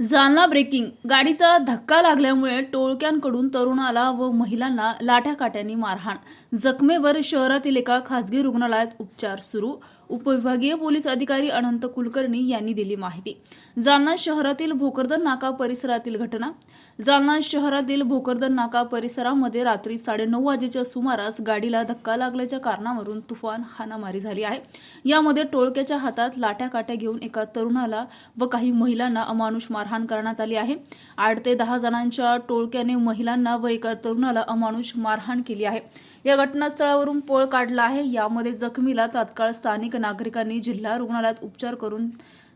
Jalna breaking गाडीचा धक्का लागल्यामुळे टोळक्यांकडून तरुणाला व महिलांना लाठ्याकाट्यांनी मारहाण. जखमेवर शहरातील एका खासगी रुग्णालयात उपचार सुरू. उपविभागीय पोलीस अधिकारी अनंत कुलकर्णी यांनी दिली माहिती. जालना शहरातील भोकरदन नाका परिसरातील घटना. जालना शहरातील भोकरदन नाका परिसरामध्ये रात्री साडेनऊ वाजेच्या सुमारास गाडीला धक्का लागल्याच्या कारणावरून तुफान हानामारी झाली आहे. यामध्ये टोळक्याच्या हातात लाट्याकाट्या घेऊन एका तरुणाला व काही महिलांना अमानुष मारहाण करण्यात आली आहे. आठ ते दहा जणांच्या टोळक्याने महिलांना व एका तरुणाला अमानुष मारहाण केली आहे. या घटनास्थळावरून पळ काढला आहे. यामध्ये जखमीला तात्काळ स्थानिक नागरिकांनी जिल्हा रुग्णालयात उपचार करून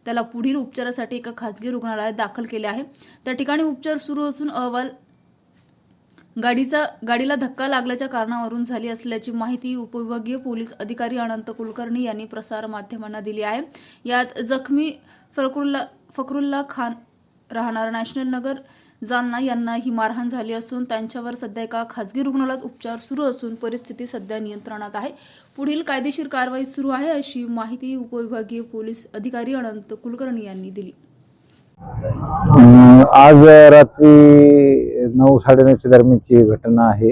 त्याला पुढील उपचारासाठी एका खासगी रुग्णालयात दाखल केले आहे. त्या ठिकाणी उपचार सुरू असून अहवाल गाडीचा गाडीला धक्का लागल्याच्या कारणावरून झाली असल्याची माहिती उपविभागीय पोलीस अधिकारी अनंत कुलकर्णी यांनी प्रसार माध्यमांना दिली आहे. यात जखमी फकरुल्ला फकरुल्ला खान राहणार. नॅशनल नगर जालना यांना ही मारहाण झाली असून त्यांच्यावर सध्या एका खासगी रुग्णालयात उपचार सुरू असून परिस्थिती सध्या नियंत्रणात आहे. पुढील कायदेशीर कारवाई सुरू आहे अशी माहिती उपविभागीय पोलीस अधिकारी अनंत कुलकर्णी यांनी दिली. आज रात्री नऊ साडेनऊच्या दरम्यानची घटना आहे.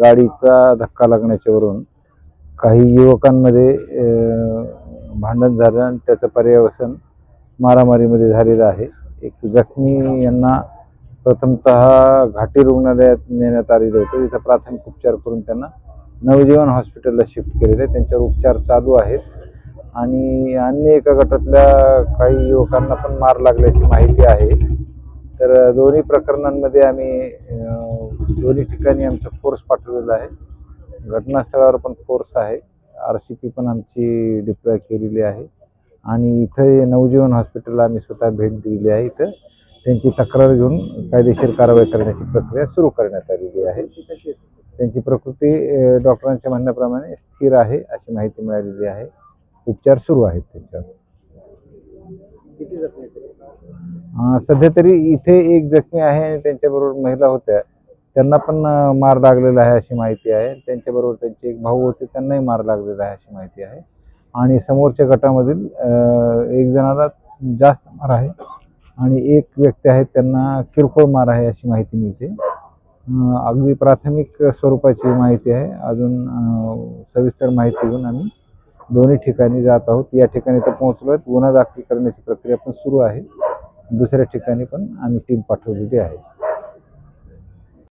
गाडीचा धक्का लागण्याच्यावरून काही युवकांमध्ये भांडण झालं आणि त्याचं पर्यावसन मारामारीमध्ये झालेलं आहे. एक जखमी यांना प्रथमतः घाटी रुग्णालयात नेण्यात आलेलं होतं. तिथं प्राथमिक उपचार करून त्यांना नवजीवन हॉस्पिटलला शिफ्ट केलेलं आहे. त्यांच्यावर उपचार चालू आहेत. आणि अन्य एका गटातल्या काही युवकांना पण मार लागल्याची माहिती आहे. तर दोन्ही प्रकरणांमध्ये आम्ही दोन्ही ठिकाणी आमचा फोर्स पाठवलेला आहे. घटनास्थळावर पण फोर्स आहे. आर सी पी पण आमची डिप्लॉय केलेली आहे. आणि इथं नवजीवन हॉस्पिटलला आम्ही स्वतः भेट दिलेली आहे इथं. त्यांची तक्रार घेऊन कायदेशीर कारवाई करण्याची प्रक्रिया सुरू करण्यात आलेली आहे. त्यांची प्रकृती डॉक्टरांच्या म्हणण्याप्रमाणे स्थिर आहे अशी माहिती मिळालेली आहे. उपचार सुरू आहेत त्यांच्यावर. सध्या तरी इथे एक जखमी आहे आणि त्यांच्याबरोबर महिला होत्या. त्यांना पण मार लागलेला आहे अशी माहिती आहे. त्यांच्याबरोबर त्यांचे एक भाऊ होते त्यांनाही मार लागलेला आहे अशी माहिती आहे. आणि समोरच्या गटामधील एक जणाला जास्त मार आहे आणि एक व्यक्ती आहेत त्यांना किरकोळ मार आहे अशी माहिती मिळते. अगदी प्राथमिक स्वरूपाची माहिती आहे. अजून सविस्तर माहिती घेऊन आम्ही दोन्ही ठिकाणी जात आहोत. या ठिकाणी तर पोहोचलो आहेत. गुन्हा दाखल करण्याची प्रक्रिया पण सुरू आहे. दुसऱ्या ठिकाणी पण आम्ही टीम पाठवलेली आहे.